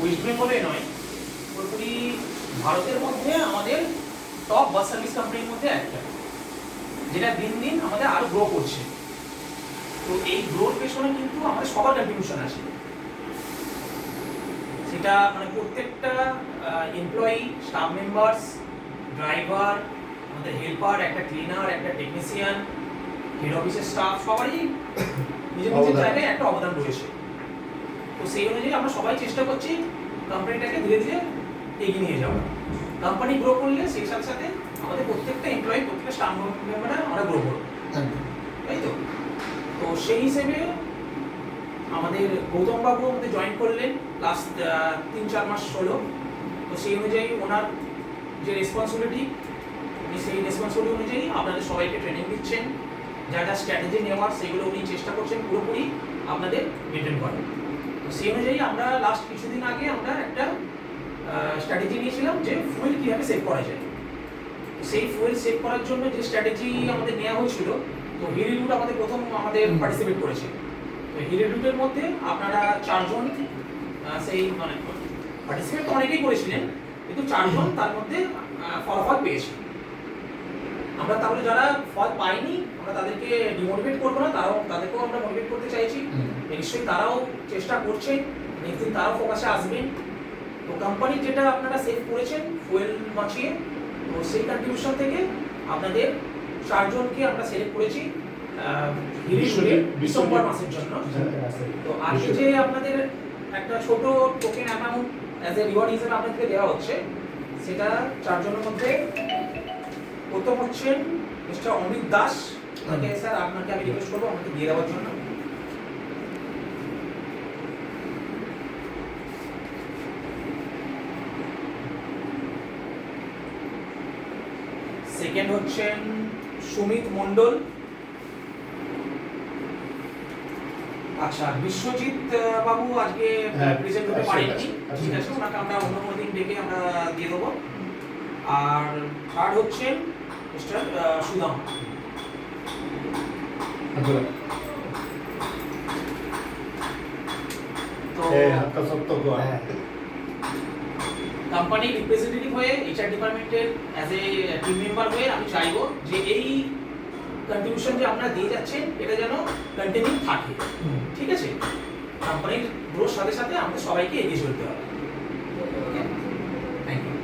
West বেঙ্গলে নয়। পুরোপুরি ভারতের মধ্যে আমাদের টপ বাস সার্ভিস কোম্পানির মধ্যে একটা। যেটা দিন দিন আমাদের আরও গ্রো করছে। তো এই গ্রোর পেছনে কিন্তু আমাদের সবার কন্ট্রিবিউশন আছে। সেটা মানে প্রত্যেকটা এমপ্লয়ি স্টাফ মেম্বার্স ড্রাইভার আমাদের হেল্পার একটা ক্লিনার একটা টেকনিশিয়ান হেড অফিসের স্টাফ সবারই নিজের নিজের জায়গায় একটা অবদান রয়েছে। তো সেই অনুযায়ী আমরা সবাই চেষ্টা করছি কোম্পানিটাকে ধীরে ধীরে এগিয়ে নিয়ে যাওয়া কোম্পানি গ্রো করলে সেই সাথে সাথে আমাদের প্রত্যেকটা এমপ্লয়ি প্রত্যেকটা স্টাফ মেম্বাররা আমরা গ্রো করব। তাই তো? তো সেই হিসেবে আমাদের গৌতম বাবু আমাদের জয়েন করলেন লাস্ট তিন চার মাস হলো। তো সেই অনুযায়ী ওনার যে রেসপন্সিবিলিটি উনি সেই রেসপন্সিবিলিটি অনুযায়ী আপনাদের সবাইকে ট্রেনিং দিচ্ছেন। যা যা স্ট্র্যাটেজি নেওয়ার সেগুলো উনি চেষ্টা করছেন পুরোপুরি আপনাদের মেনটেন করেন তো সেই অনুযায়ী আমরা লাস্ট কিছুদিন আগে আমরা একটা স্ট্র্যাটেজি নিয়েছিলাম যে ফুয়েল কীভাবে সেভ করা যায়। সেই ফুয়েল সেভ করার জন্য যে স্ট্র্যাটেজি আমাদের নেওয়া হয়েছিল তো হিলি রুট আমাদের প্রথম আমাদের পার্টিসিপেট করেছে। তো হিলি রুটের মধ্যে আপনারা চারজন সেই মানে পার্টিসিপেট তো অনেকেই করেছিলেন কিন্তু চারজন তার মধ্যে ফলাফল পেয়েছে। আমরা তাহলে যারা ফল পাইনি আমরা তাদেরকে ডিমোটিভেট করব না তারাও তাদেরকেও আমরা মোটিভেট করতে চাইছি। নিশ্চয়ই তারাও চেষ্টা করছেন নেক্সট দিন তারাও ফোকাসে আসবেন তো কোম্পানি যেটা আপনারা সেভ করেছেন ফুয়েল বাঁচিয়ে তো সেই কন্ট্রিবিউশন থেকে আপনাদের চারজনকে আমরা সিলেক্ট করেছি ডিসেম্বর মাসের জন্য। তো আজকে যে আপনাদের একটা ছোট token amount as a reward হিসেবে আপনাদেরকে দেওয়া হচ্ছে সেটা চারজনের মধ্যে প্রথম হচ্ছেন mister Amit Das. Okay sir আপনাকে আমি রিকোয়েস্ট করব আমাকে দিয়ে দেওয়ার জন্য। সেকেন্ড হচ্ছেন সুমিত মণ্ডল। আচ্ছা বিশ্বজিৎ বাবু আজকে হ্যাঁ, প্রেজেন্ট হতে আচ্ছা, পারেননি। আচ্ছা, ঠিক আছে আচ্ছা। ওনাকে আমরা অন্য কোনো দিন ডেকে আমরা দিয়ে দেবো। আর থার্ড হচ্ছেন মিস্টার সুদাম। তো কোম্পানির রিপ্রেজেন্টেটিভ হয়ে এইচআর ডিপার্টমেন্টের অ্যাজ এ টিম মেম্বার হয়ে আমি চাইব যে এই কন্ট্রিবিউশন যে আপনারা দিয়ে যাচ্ছেন এটা যেন কন্টিনিউ থাকে। ঠিক আছে? কোম্পানির গ্রোথ সাথে সাথে আমাদের সবাইকে এগিয়ে চলতে হবে। Thank you